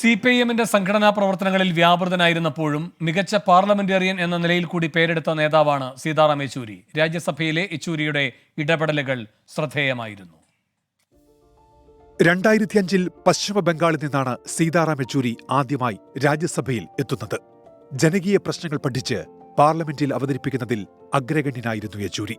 C P എമ്മിന്റെ സംഘടനാ പ്രവർത്തനങ്ങളിൽ വ്യാപൃതനായിരുന്നപ്പോഴും മികച്ച പാർലമെന്റേറിയൻ എന്ന നിലയിൽ കൂടി പേരെടുത്ത നേതാവാണ് സീതാറാം യെച്ചൂരി. രാജ്യസഭയിലെ യെച്ചൂരിയുടെ ഇടപെടലുകൾ ശ്രദ്ധേയമായിരുന്നു. രണ്ടായിരത്തി അഞ്ചിൽ പശ്ചിമ ബംഗാളിൽ നിന്നാണ് സീതാറാം യെച്ചൂരി ആദ്യമായി രാജ്യസഭയിൽ എത്തുന്നത്. ജനകീയ പ്രശ്നങ്ങൾ പഠിച്ച് പാർലമെന്റിൽ അവതരിപ്പിക്കുന്നതിൽ അഗ്രഗണ്യനായിരുന്നു യെച്ചൂരി.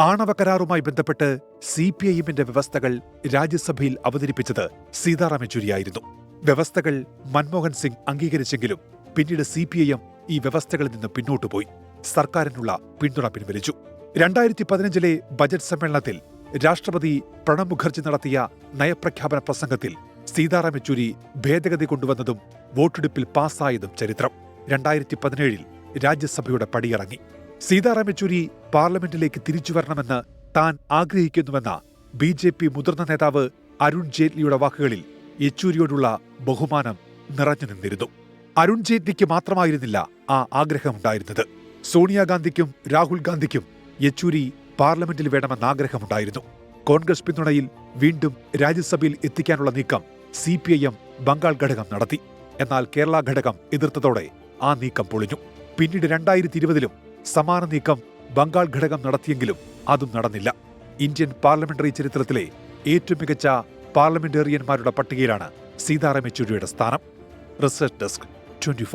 ആണവ കരാറുമായി ബന്ധപ്പെട്ട് സി പി ഐ എമ്മിന്റെ വ്യവസ്ഥകൾ രാജ്യസഭയിൽ അവതരിപ്പിച്ചത് സീതാറാം യെച്ചൂരിയായിരുന്നു. വ്യവസ്ഥകൾ മൻമോഹൻ സിംഗ് അംഗീകരിച്ചെങ്കിലും പിന്നീട് സി പി ഐ എം ഈ വ്യവസ്ഥകളിൽ നിന്ന് പിന്നോട്ടു പോയി. സർക്കാരിനുള്ള പിന്തുണ പിൻവലിച്ചു. രണ്ടായിരത്തി പതിനഞ്ചിലെ ബജറ്റ് സമ്മേളനത്തിൽ രാഷ്ട്രപതി പ്രണബ് മുഖർജി നടത്തിയ നയപ്രഖ്യാപന പ്രസംഗത്തിൽ സീതാറാം യെച്ചൂരി ഭേദഗതി കൊണ്ടുവന്നതും വോട്ടെടുപ്പിൽ പാസ്സായതും ചരിത്രം. രണ്ടായിരത്തി പതിനേഴിൽ രാജ്യസഭയുടെ പടിയിറങ്ങി. സീതാറാം യെച്ചൂരി പാർലമെന്റിലേക്ക് തിരിച്ചു വരണമെന്ന് താൻ ആഗ്രഹിക്കുന്നുവെന്ന ബി ജെ പി മുതിർന്ന നേതാവ് അരുൺ ജെയ്റ്റ്ലിയുടെ വാക്കുകളിൽ യെച്ചൂരിയോടുള്ള ബഹുമാനം നിറഞ്ഞു നിന്നിരുന്നു. അരുൺ ജെയ്റ്റ്ലിക്ക് മാത്രമായിരുന്നില്ല ആ ആഗ്രഹമുണ്ടായിരുന്നത്. സോണിയാഗാന്ധിക്കും രാഹുൽ ഗാന്ധിക്കും യെച്ചൂരി പാർലമെന്റിൽ വേണമെന്ന ആഗ്രഹമുണ്ടായിരുന്നു. കോൺഗ്രസ് പിന്തുണയിൽ വീണ്ടും രാജ്യസഭയിൽ എത്തിക്കാനുള്ള നീക്കം C P I M Bengal ഘടകം നടത്തി. എന്നാൽ കേരള ഘടകം എതിർത്തതോടെ ആ നീക്കം പൊളിഞ്ഞു. പിന്നീട് രണ്ടായിരത്തി ഇരുപതിലും സമാന നീക്കം ബംഗാൾ ഘടകം നടത്തിയെങ്കിലും അതും നടന്നില്ല. ഇന്ത്യൻ പാർലമെന്ററി ചരിത്രത്തിലെ ഏറ്റവും മികച്ച പാർലമെന്റേറിയന്മാരുടെ പട്ടികയിലാണ് സീതാറാം യെച്ചൂരിയുടെ സ്ഥാനം. Research desk twenty